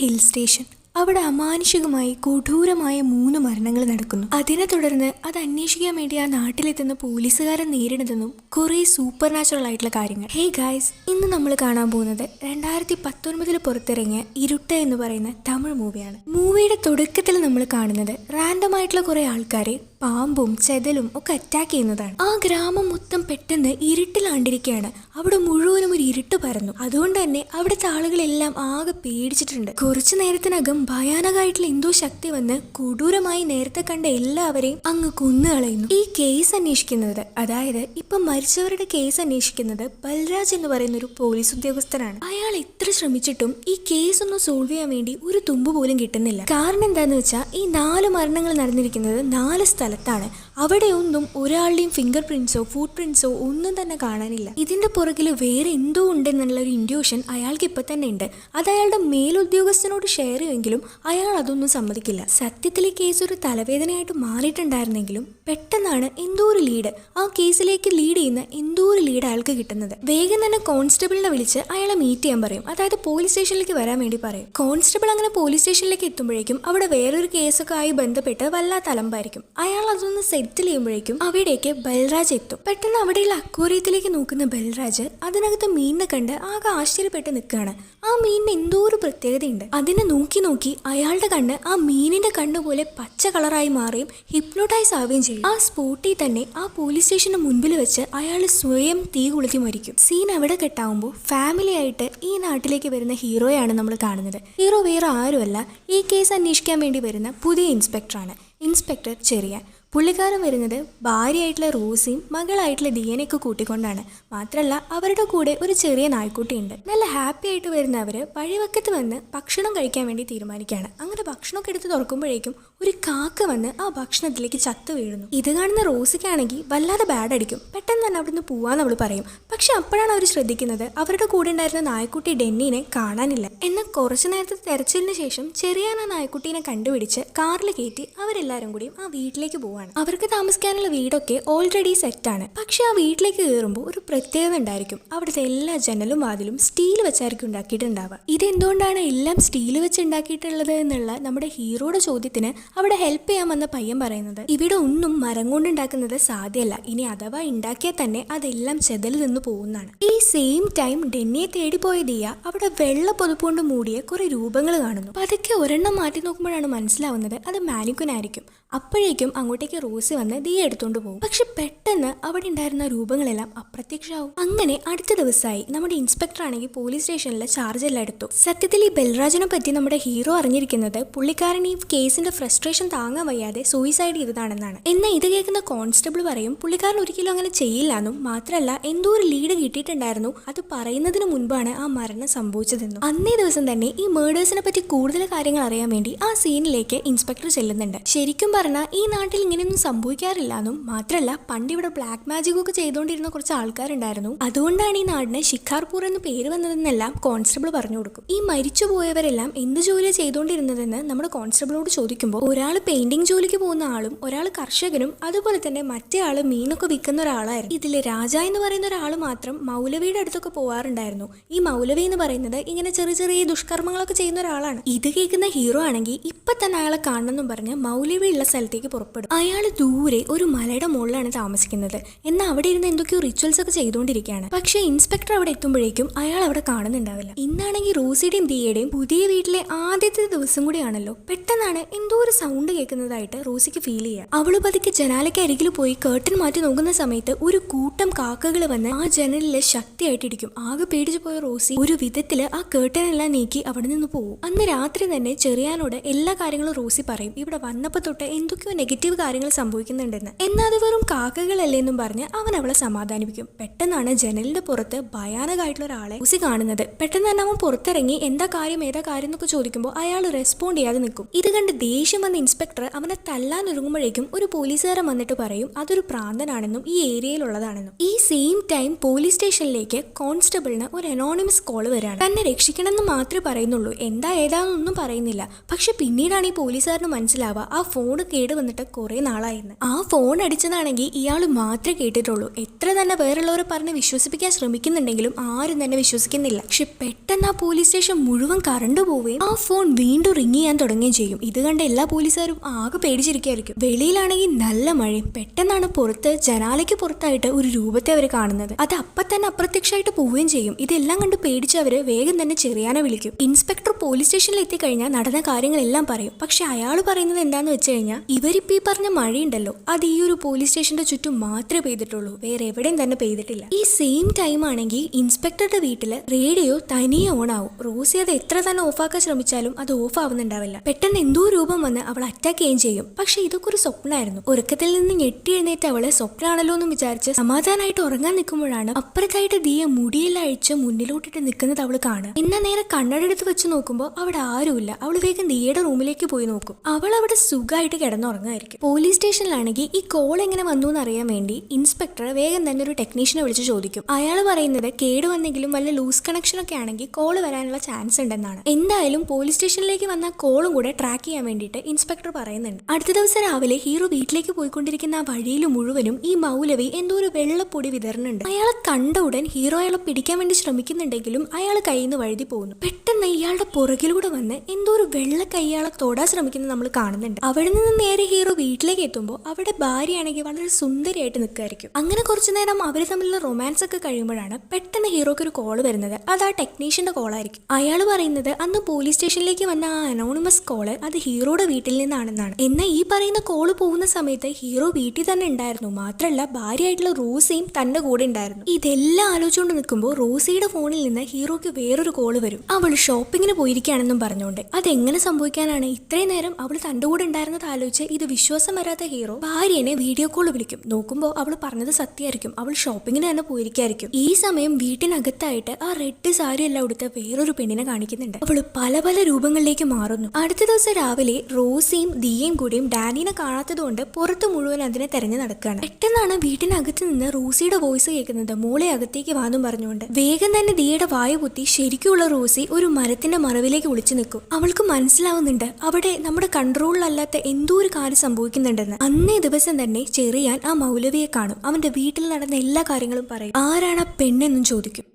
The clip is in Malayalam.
Hill station. അവിടെ അമാനുഷികമായി കൊടൂരമായ മൂന്ന് മരണങ്ങൾ നടക്കുന്നു. അതിനെ തുടർന്ന് അത് അന്വേഷിക്കാൻ വേണ്ടി ആ നാട്ടിലെത്തുന്ന പോലീസുകാരൻ നേരിടുന്നതും കുറെ സൂപ്പർ നാച്ചുറൽ ആയിട്ടുള്ള കാര്യങ്ങൾ. ഹേ ഗായ്സ് ഇന്ന് നമ്മൾ കാണാൻ പോകുന്നത് രണ്ടായിരത്തി പത്തൊൻപതിൽ പുറത്തിറങ്ങിയ ഇരുട്ട എന്ന് പറയുന്ന തമിഴ് മൂവിയാണ് മൂവിയുടെ തുടക്കത്തിൽ നമ്മൾ കാണുന്നത് റാൻഡം ആയിട്ടുള്ള കുറെ ആൾക്കാരെ പാമ്പും ചെതലും ഒക്കെ അറ്റാക്ക് ചെയ്യുന്നതാണ്. ആ ഗ്രാമം മൊത്തം പെട്ടെന്ന് ഇരുട്ടിലാണ്ടിരിക്കുകയാണ്. അവിടെ മുഴുവനും ഒരു ഇരുട്ട് പരന്നു. അതുകൊണ്ട് തന്നെ അവിടുത്തെ ആളുകളെല്ലാം ആകെ പേടിച്ചിട്ടുണ്ട്. കുറച്ചു നേരത്തിനകം ഭയാനകമായിട്ടുള്ള എന്തോ ശക്തി വന്ന് കൊടൂരമായി നേരത്തെ കണ്ട എല്ലാവരെയും അങ്ങ് കൊന്നുകളയുന്നു ഈ കേസ് അന്വേഷിക്കുന്നത് അതായത് ഇപ്പൊ മരിച്ചവരുടെ കേസ് അന്വേഷിക്കുന്നത് ബൽരാജ് എന്ന് പറയുന്ന ഒരു പോലീസ് ഉദ്യോഗസ്ഥനാണ്. അയാൾ എത്ര ശ്രമിച്ചിട്ടും ഈ കേസ് ഒന്ന് സോൾവ് ചെയ്യാൻ വേണ്ടി ഒരു തുമ്പ് പോലും കിട്ടുന്നില്ല. കാരണം എന്താന്ന് വെച്ചാൽ ഈ നാല് മരണങ്ങൾ നടന്നിരിക്കുന്നത് നാല് സ്ഥലത്താണ് അവിടെയൊന്നും ഒരാളുടെയും ഫിംഗർ പ്രിന്റ്സോ ഫുട് പ്രിന്റ്സോ ഒന്നും തന്നെ കാണാനില്ല. ഇതിന്റെ പുറകിൽ വേറെ എന്തോ ഉണ്ടെന്നുള്ള ഒരു ഇൻഡ്യൂഷൻ അയാൾക്ക് ഇപ്പൊ തന്നെ ഉണ്ട്. അത് അയാളുടെ മേലുദ്യോഗസ്ഥനോട് ഷെയർ ചെയ്യുമെങ്കിലും അയാൾ അതൊന്നും സമ്മതിക്കില്ല. സത്യത്തിൽ ഈ കേസ് ഒരു തലവേദനയായിട്ട് മാറിയിട്ടുണ്ടായിരുന്നെങ്കിലും പെട്ടെന്നാണ് എന്തോ ഒരു ലീഡ് ആ കേസിലേക്ക് ലീഡ് ചെയ്യുന്ന എന്തോ ഒരു ലീഡ് അയാൾക്ക് കിട്ടുന്നത്. വേഗം തന്നെ കോൺസ്റ്റബിളിനെ വിളിച്ച് അയാളെ മീറ്റ് ചെയ്യാൻ പറയും. അതായത് പോലീസ് സ്റ്റേഷനിലേക്ക് വരാൻ വേണ്ടി പറയും. കോൺസ്റ്റബിൾ അങ്ങനെ പോലീസ് സ്റ്റേഷനിലേക്ക് എത്തുമ്പോഴേക്കും അവിടെ വേറൊരു കേസൊക്കെ ആയി ബന്ധപ്പെട്ട് വല്ലാത്ത അലമ്പായിരിക്കും. അയാൾ അതൊന്ന് സെറ്റിൽ ചെയ്യുമ്പോഴേക്കും അവിടേക്ക് ബൽരാജ് എത്തും. പെട്ടെന്ന് അവിടെയുള്ള അക്വേറിയത്തിലേക്ക് നോക്കുന്ന ബൽരാജ് അതിനകത്ത് മീനിനെ കണ്ട് ആകെ ആശ്ചര്യപ്പെട്ട് നിൽക്കുകയാണ്. ആ മീനിന് എന്തോ ഒരു പ്രത്യേകതയുണ്ട്. അതിനെ നോക്കി നോക്കി അയാളുടെ കണ്ണ് ആ മീനിന്റെ കണ്ണ് പോലെ പച്ച കളറായി മാറുകയും ഹിപ്നോട്ടൈസ് ആവുകയും ചെയ്യും. ആ സ്പോട്ടിൽ തന്നെ ആ പോലീസ് സ്റ്റേഷന് മുൻപിൽ വെച്ച് അയാൾ സ്വയം തീ കൊളുത്തി മരിക്കും. സീൻ അവിടെ കെട്ടാവുമ്പോൾ ഫാമിലി ആയിട്ട് ഈ നാട്ടിലേക്ക് വരുന്ന ഹീറോയാണ് നമ്മൾ കാണുന്നത്. ഹീറോ വേറെ ആരുമല്ല. ഈ കേസ് അന്വേഷിക്കാൻ വേണ്ടി വരുന്ന പുതിയ ഇൻസ്പെക്ടറാണ് ഇൻസ്പെക്ടർ ചെറിയാൻ. പുള്ളിക്കാരൻ വരുന്നത് ഭാര്യയായിട്ടുള്ള റോസിയും മകളായിട്ടുള്ള ദിയനെയൊക്കെ കൂട്ടിക്കൊണ്ടാണ്. മാത്രമല്ല അവരുടെ കൂടെ ഒരു ചെറിയ നായ്ക്കുട്ടിയുണ്ട്. നല്ല ഹാപ്പി ആയിട്ട് വരുന്ന അവർ വഴിവക്കത്ത് വന്ന് ഭക്ഷണം കഴിക്കാൻ വേണ്ടി തീരുമാനിക്കുകയാണ്. അങ്ങനെ ഭക്ഷണമൊക്കെ എടുത്ത് തുറക്കുമ്പോഴേക്കും ഒരു കാക്ക വന്ന് ആ ഭക്ഷണത്തിലേക്ക് ചത്തു വീഴുന്നു. ഇത് കാണുന്ന റോസിക്കാണെങ്കിൽ വല്ലാതെ ബാഡ് അടിക്കും. പെട്ടെന്ന് തന്നെ അവിടുന്ന് പോവാന്ന് അവൾ പറയും. പക്ഷെ അപ്പോഴാണ് അവർ ശ്രദ്ധിക്കുന്നത് അവരുടെ കൂടെ ഉണ്ടായിരുന്ന നായ്ക്കുട്ടി ഡെന്നിനെ കാണാനില്ല. എന്നാൽ കുറച്ചു നേരത്തെ തെരച്ചിലിന് ശേഷം ചെറിയാൻ ആ നായ്ക്കുട്ടീനെ കണ്ടുപിടിച്ച് കാറിൽ കയറ്റി അവരെല്ലാരും കൂടിയും ആ വീട്ടിലേക്ക് പോവാണ്. അവർക്ക് താമസിക്കാനുള്ള വീടൊക്കെ ഓൾറെഡി സെറ്റ് ആണ്. പക്ഷെ ആ വീട്ടിലേക്ക് കയറുമ്പോൾ ഒരു പ്രത്യേകത ഉണ്ടായിരിക്കും. അവിടുത്തെ എല്ലാ ജനലും വാതിലും സ്റ്റീൽ വെച്ചായിരിക്കും ഉണ്ടാക്കിയിട്ടുണ്ടാവുക. ഇതെന്തുകൊണ്ടാണ് എല്ലാം സ്റ്റീൽ വെച്ച് ഉണ്ടാക്കിയിട്ടുള്ളത് എന്നുള്ള നമ്മുടെ ഹീറോയുടെ ചോദ്യത്തിന് അവിടെ ഹെൽപ്പ് ചെയ്യാൻ വന്ന പയ്യൻ പറയുന്നത്? ഇവിടെ ഒന്നും മരം കൊണ്ട് ഉണ്ടാക്കുന്നത് സാധ്യമല്ല. ഇനി അഥവാ ഉണ്ടാക്കിയാൽ തന്നെ അതെല്ലാം ചെതൽ നിന്ന് പോകുന്നതാണ്. ഈ സെയിം ടൈം ഡെന്നിയെ പോയ ദിയ അവിടെ വെള്ള പൊതുപ്പുകൊണ്ട് മൂടിയ കുറെ രൂപങ്ങൾ കാണുന്നു. പതുക്കെ ഒരെണ്ണം മാറ്റി നോക്കുമ്പോഴാണ് മനസ്സിലാവുന്നത് അത് മാനിക്കുനായിരിക്കും. അപ്പോഴേക്കും അങ്ങോട്ടേക്ക് റോസി വന്ന് ദീ എടുത്തോണ്ട് പോകും. പക്ഷെ പെട്ടെന്ന് അവിടെ ഉണ്ടായിരുന്ന രൂപങ്ങളെല്ലാം അപ്രത്യക്ഷമാവും. അങ്ങനെ അടുത്ത ദിവസമായി നമ്മുടെ ഇൻസ്പെക്ടർ ആണെങ്കിൽ പോലീസ് സ്റ്റേഷനിലെ ചാർജ് എല്ലാം എടുത്തു. സത്യത്തിൽ ഈ ബൽരാജിനെ പറ്റി നമ്മുടെ ഹീറോ അറിഞ്ഞിരിക്കുന്നത് പുള്ളിക്കാരൻ ഈ കേസിന്റെ ഫ്രസ്ട്രേഷൻ താങ്ങാൻ വയ്യാതെ സൂയിസൈഡ് ചെയ്തതാണെന്നാണ്. എന്നാൽ ഇത് കേൾക്കുന്ന കോൺസ്റ്റബിൾ പറയും പുള്ളിക്കാരൻ ഒരിക്കലും അങ്ങനെ ചെയ്യില്ല എന്നും. മാത്രമല്ല എന്തോ ഒരു ലീഡ് കിട്ടിയിട്ടുണ്ടായിരുന്നു. അത് പറയുന്നതിന് മുൻപാണ് ആ മരണം സംഭവിച്ചതെന്നും. അന്നേ ദിവസം തന്നെ ഈ മേഡേഴ്സിനെ പറ്റി കൂടുതൽ കാര്യങ്ങൾ അറിയാൻ വേണ്ടി ആ സീനിലേക്ക് ഇൻസ്പെക്ടർ ചെല്ലുന്നുണ്ട്. ശരിക്കും പറഞ്ഞാൽ ഈ നാട്ടിൽ ഇങ്ങനെയൊന്നും സംഭവിക്കാറില്ല എന്നും മാത്രമല്ല പണ്ട് ഇവിടെ ബ്ലാക്ക് മാജിക് ഒക്കെ ചെയ്തുകൊണ്ടിരുന്ന കുറച്ച് ആൾക്കാരുണ്ടായിരുന്നു. അതുകൊണ്ടാണ് ഈ നാടിന് ഷിഖാർപൂർ എന്ന് പേര് വന്നതെന്നെല്ലാം കോൺസ്റ്റബിൾ പറഞ്ഞു കൊടുക്കും. ഈ മരിച്ചു പോയവരെല്ലാം എന്ത് ജോലി ചെയ്തുകൊണ്ടിരുന്നതെന്ന് നമ്മുടെ കോൺസ്റ്റബിളോട് ചോദിക്കുമ്പോൾ ഒരാൾ പെയിന്റിംഗ് ജോലിക്ക് പോകുന്ന ആളും ഒരാൾ കർഷകനും അതുപോലെ തന്നെ മറ്റേ ആൾ മീനൊക്കെ വിൽക്കുന്ന ഒരാളായിരുന്നു. ഇതിൽ രാജ എന്ന് പറയുന്ന ഒരാൾ മാത്രം മൗലവിയുടെ അടുത്തൊക്കെ പോവാറുണ്ടായിരുന്നു. ഈ മൗലവി എന്ന് പറയുന്നത് ഇങ്ങനെ ചെറിയ ചെറിയ ദുഷ്കർമ്മങ്ങളൊക്കെ ചെയ്യുന്ന ഒരാളാണ്. ഇത് കേൾക്കുന്ന ഹീറോ ആണെങ്കിൽ ഇപ്പൊ തന്നെ അയാളെ കാണണമെന്നും പറഞ്ഞ് മൗലവി ഉള്ള സ്ഥലത്തേക്ക് പുറപ്പെടും. അയാൾ ദൂരെ ഒരു മലയുടെ മുകളിലാണ് താമസിക്കുന്നത്. എന്നാൽ അവിടെ ഇരുന്ന് എന്തൊക്കെയോ റിച്വൽസ് ഒക്കെ ചെയ്തുകൊണ്ടിരിക്കുകയാണ്. പക്ഷേ ഇൻസ്പെക്ടർ അവിടെ എത്തുമ്പോഴേക്കും അയാൾ അവിടെ കാണുന്നുണ്ടാവില്ല. ഇന്നാണെങ്കിൽ റോസിയുടെയും ദിയയുടെയും പുതിയ വീട്ടിലെ ആദ്യത്തെ ദിവസം കൂടിയാണല്ലോ. പെട്ടെന്നാണ് എന്തോ ഒരു സൗണ്ട് കേൾക്കുന്നതായിട്ട് റോസിക്ക് ഫീൽ ചെയ്യുക. അവൾ പതുക്കെ ജനാലയ്ക്ക് അരികിൽ പോയി കേട്ടൻ മാറ്റി നോക്കുന്ന സമയത്ത് ഒരു കൂട്ടം കാക്കകൾ വന്ന് ആ ജനലിൽ ശക്തിയായിട്ടിരിക്കും. ആകെ പേടിച്ചു പോയ റോസി ഒരു വിധത്തിൽ ആ കേട്ടൻ എല്ലാം നീക്കി അവിടെ നിന്ന് പോകും. അന്ന് രാത്രി തന്നെ ചെറിയാനോട് എല്ലാ കാര്യങ്ങളും റോസി പറയും. ഇവിടെ വന്നപ്പോ തൊട്ട് എന്തൊക്കെയോ നെഗറ്റീവ് കാര്യങ്ങൾ സംഭവിക്കുന്നുണ്ടെന്ന്. എന്നാൽ അത് വെറും കാക്കകളല്ലേ എന്നും പറഞ്ഞ് അവൻ അവളെ സമാധാനിപ്പിക്കും. പെട്ടെന്നാണ് ജനലിന്റെ പുറത്ത് ഭയാനകമായിട്ടുള്ള ഒരാളെ ഉസി കാണുന്നത്. പെട്ടെന്ന് തന്നെ അവൻ പുറത്തിറങ്ങി എന്താ കാര്യം ഏതാ കാര്യം എന്നൊക്കെ ചോദിക്കുമ്പോൾ അയാൾ റെസ്പോണ്ട് ചെയ്യാതെ നിൽക്കും. ഇത് കണ്ട് ദേഷ്യം വന്ന ഇൻസ്പെക്ടർ അവനെ തല്ലാൻ ഒരുങ്ങുമ്പോഴേക്കും ഒരു പോലീസുകാരൻ വന്നിട്ട് പറയും അതൊരു പ്രാന്തനാണെന്നും ഈ ഏരിയയിലുള്ളതാണെന്നും ഈ സെയിം ടൈം പോലീസ് സ്റ്റേഷനിലേക്ക് കോൺസ്റ്റബിളിന് ഒരു അനോണിമസ് കോൾ വരാണ്. തന്നെ രക്ഷിക്കണം എന്ന് മാത്രമേ പറയുന്നുള്ളൂ. എന്താ ഏതാണെന്നൊന്നും പറയുന്നില്ല. പക്ഷെ പിന്നീടാണ് ഈ പോലീസുകാരന് മനസ്സിലാവുക ആ ഫോൺ കേട് വന്നിട്ട് കുറെ ആളായിരുന്നു ആ ഫോൺ അടിച്ചതാണെങ്കിൽ ഇയാൾ മാത്രമേ കേട്ടിട്ടുള്ളൂ. എത്ര തന്നെ വേറുള്ളവരെ പറഞ്ഞ് വിശ്വസിപ്പിക്കാൻ ശ്രമിക്കുന്നുണ്ടെങ്കിലും ആരും തന്നെ വിശ്വസിക്കുന്നില്ല. പക്ഷെ പെട്ടെന്ന് ആ പോലീസ് സ്റ്റേഷൻ മുഴുവൻ കറണ്ട് പോവുകയും ആ ഫോൺ വീണ്ടും റിങ് ചെയ്യാൻ തുടങ്ങുകയും ചെയ്യും. ഇത് കണ്ട എല്ലാ പോലീസുകാരും ആകെ പേടിച്ചിരിക്കുകയായിരിക്കും. വെളിയിലാണെങ്കിൽ നല്ല മഴയും. പെട്ടെന്നാണ് പുറത്ത് ജനാലയ്ക്ക് പുറത്തായിട്ട് ഒരു രൂപത്തെ അവർ കാണുന്നത്. അത് അപ്പൊ തന്നെ അപ്രത്യക്ഷമായിട്ട് പോവുകയും ചെയ്യും. ഇതെല്ലാം കണ്ട് പേടിച്ച് അവർ വേഗം തന്നെ ചെറിയാനെ വിളിക്കും. ഇൻസ്പെക്ടർ പോലീസ് സ്റ്റേഷനിൽ എത്തിക്കഴിഞ്ഞാൽ നടന്ന കാര്യങ്ങളെല്ലാം പറയും. പക്ഷെ അയാൾ പറയുന്നത് എന്താണെന്ന് വെച്ച് കഴിഞ്ഞാൽ ഇവരിപ്പോ ഈ പറഞ്ഞ മഴയുണ്ടല്ലോ അത് ഈ ഒരു പോലീസ് സ്റ്റേഷന്റെ ചുറ്റും മാത്രമേ പെയ്തിട്ടുള്ളൂ വേറെ എവിടെയും തന്നെ പെയ്തിട്ടില്ല. ഈ സെയിം ടൈം ആണെങ്കിൽ ഇൻസ്പെക്ടറുടെ വീട്ടിൽ റേഡിയോ തനിയെ ഓൺ ആവും. റോസി അത് എത്ര തന്നെ ഓഫാക്കാൻ ശ്രമിച്ചാലും അത് ഓഫ് ആവുന്നുണ്ടാവില്ല. പെട്ടെന്ന് എന്തോ രൂപം വന്ന് അവൾ അറ്റാക്ക് ചെയ്യുകയും ചെയ്യും. പക്ഷെ ഇതൊക്കെ ഒരു സ്വപ്നമായിരുന്നു ഉറക്കത്തിൽ നിന്ന് ഞെട്ടി എഴുന്നേറ്റ് അവൾ സ്വപ്നാണല്ലോ എന്ന് വിചാരിച്ച് സമാധാനമായിട്ട് ഉറങ്ങാൻ നിൽക്കുമ്പോഴാണ് അപ്പുറത്തായിട്ട് ദിയ മുടിയെല്ലാം അഴിച്ച് മുന്നിലോട്ടിട്ട് നിൽക്കുന്നത് അവൾ കാണുക. ഇന്ന നേരെ കണ്ണടെടുത്ത് വെച്ച് നോക്കുമ്പോൾ അവിടെ ആരുമില്ല. അവൾ വേഗം ദിയയുടെ റൂമിലേക്ക് പോയി നോക്കും. അവൾ അവിടെ സുഖമായിട്ട് കിടന്നുറങ്ങായിരിക്കും പോലീസ് സ്റ്റേഷനിലാണെങ്കിൽ ഈ കോൾ എങ്ങനെ വന്നു എന്ന് അറിയാൻ വേണ്ടി ഇൻസ്പെക്ടർ വേഗം തന്നെ ഒരു ടെക്നീഷ്യനെ വിളിച്ച് ചോദിക്കും. അയാൾ പറയുന്നത് കേട് വന്നെങ്കിലും വല്ല ലൂസ് കണക്ഷനൊക്കെ ആണെങ്കിൽ കോൾ വരാനുള്ള ചാൻസ് ഉണ്ടെന്നാണ്. എന്തായാലും പോലീസ് സ്റ്റേഷനിലേക്ക് വന്ന കോളും കൂടെ ട്രാക്ക് ചെയ്യാൻ വേണ്ടിയിട്ട് ഇൻസ്പെക്ടർ പറയുന്നുണ്ട്. അടുത്ത ദിവസം രാവിലെ ഹീറോ വീട്ടിലേക്ക് പോയിക്കൊണ്ടിരിക്കുന്ന ആ വഴിയിൽ മുഴുവനും ഈ മൗലവി എന്തോ ഒരു വെള്ളപ്പൊടി വിതരണുണ്ട്. അയാളെ കണ്ട ഉടൻ ഹീറോ അയാളെ പിടിക്കാൻ വേണ്ടി ശ്രമിക്കുന്നുണ്ടെങ്കിലും അയാൾ കയ്യിൽ നിന്ന് വഴുതി പോകുന്നു പെട്ടെന്ന് ഇയാളുടെ പുറകിലൂടെ വന്ന് എന്തോ ഒരു വെള്ള കൈയാളെ തൊടാൻ ശ്രമിക്കുന്നത് നമ്മൾ കാണുന്നുണ്ട്. അവിടെ നിന്ന് നേരെ ഹീറോ വീട്ടിലേക്ക് എത്തുമ്പോൾ അവിടെ ഭാര്യയാണെങ്കിൽ വളരെ സുന്ദരിയായിട്ട് നിൽക്കുമായിരിക്കും അങ്ങനെ കുറച്ചു നേരം അവർ തമ്മിലുള്ള റൊമാൻസ് ഒക്കെ കഴിയുമ്പോഴാണ് പെട്ടെന്ന് ഹീറോക്ക് ഒരു കോൾ വരുന്നത്. അത് ആ ടെക്നീഷ്യന്റെ കോളായിരിക്കും അയാൾ പറയുന്നത് അന്ന് പോലീസ് സ്റ്റേഷനിലേക്ക് വന്ന ആ അനോണിമസ് കോൾ അത് ഹീറോയുടെ വീട്ടിൽ നിന്നാണെന്നാണ്. എന്നാൽ ഈ പറയുന്ന കോൾ പോകുന്ന സമയത്ത് ഹീറോ വീട്ടിൽ തന്നെ ഉണ്ടായിരുന്നു. മാത്രമല്ല ഭാര്യയായിട്ടുള്ള റോസിയും തന്റെ കൂടെ ഉണ്ടായിരുന്നു. ഇതെല്ലാം ആലോചിച്ചുകൊണ്ട് നിൽക്കുമ്പോൾ റോസിയുടെ ഫോണിൽ നിന്ന് ഹീറോക്ക് വേറൊരു കോൾ വരും. അവൾ ഷോപ്പിങ്ങിന് പോയിരിക്കുകയാണെന്നും പറഞ്ഞുകൊണ്ട്. അതെങ്ങനെ സംഭവിക്കാനാണ്? ഇത്രയും നേരം അവൾ തന്റെ കൂടെ ഉണ്ടായിരുന്നത് ആലോചിച്ച് ഇത് വിശ്വാസം വരാത്ത ഹീറോ ഭാര്യനെ വീഡിയോ കോൾ വിളിക്കും. നോക്കുമ്പോൾ അവൾ പറഞ്ഞത് സത്യമായിരിക്കും. അവൾ ഷോപ്പിങ്ങിന് തന്നെ പോയിരിക്കായിരിക്കും. ഈ സമയം വീട്ടിനകത്തായിട്ട് ആ റെഡ് സാരി എല്ലാം ഉടുത്ത് വേറൊരു പെണ്ണിനെ കാണിക്കുന്നുണ്ട്. അവൾ പല പല രൂപങ്ങളിലേക്ക് മാറുന്നു. അടുത്ത ദിവസം രാവിലെ റോസിയും ദിയയും കൂടിയും ഡാനിനെ കാണാത്തതുകൊണ്ട് പുറത്ത് മുഴുവൻ അതിനെ തെരഞ്ഞു നടക്കുകയാണ്. പെട്ടെന്നാണ് വീട്ടിനകത്ത് നിന്ന് റോസിയുടെ വോയിസ് കേൾക്കുന്നത്. മോളെ അകത്തേക്ക് വാന്നും പറഞ്ഞുകൊണ്ട്. വേഗം തന്നെ ദിയയുടെ വായ കുത്തി ശരിക്കുള്ള റോസി ഒരു മരത്തിന്റെ മറവിലേക്ക് വിളിച്ചു നിൽക്കും. അവൾക്ക് മനസ്സിലാവുന്നുണ്ട്. അവിടെ നമ്മുടെ കൺട്രോളിലല്ലാത്ത എന്തോ ഒരു കാര്യം സംഭവിക്കുന്നുണ്ടെന്ന് അന്നേ ദിവസം തന്നെ ചെറിയാൻ ആ മൗലവിയെ കാണും. അവന്റെ വീട്ടിൽ നടന്ന എല്ലാ കാര്യങ്ങളും പറയും. ആരാണ് ആ പെണ്ണെന്നും ചോദിക്കും.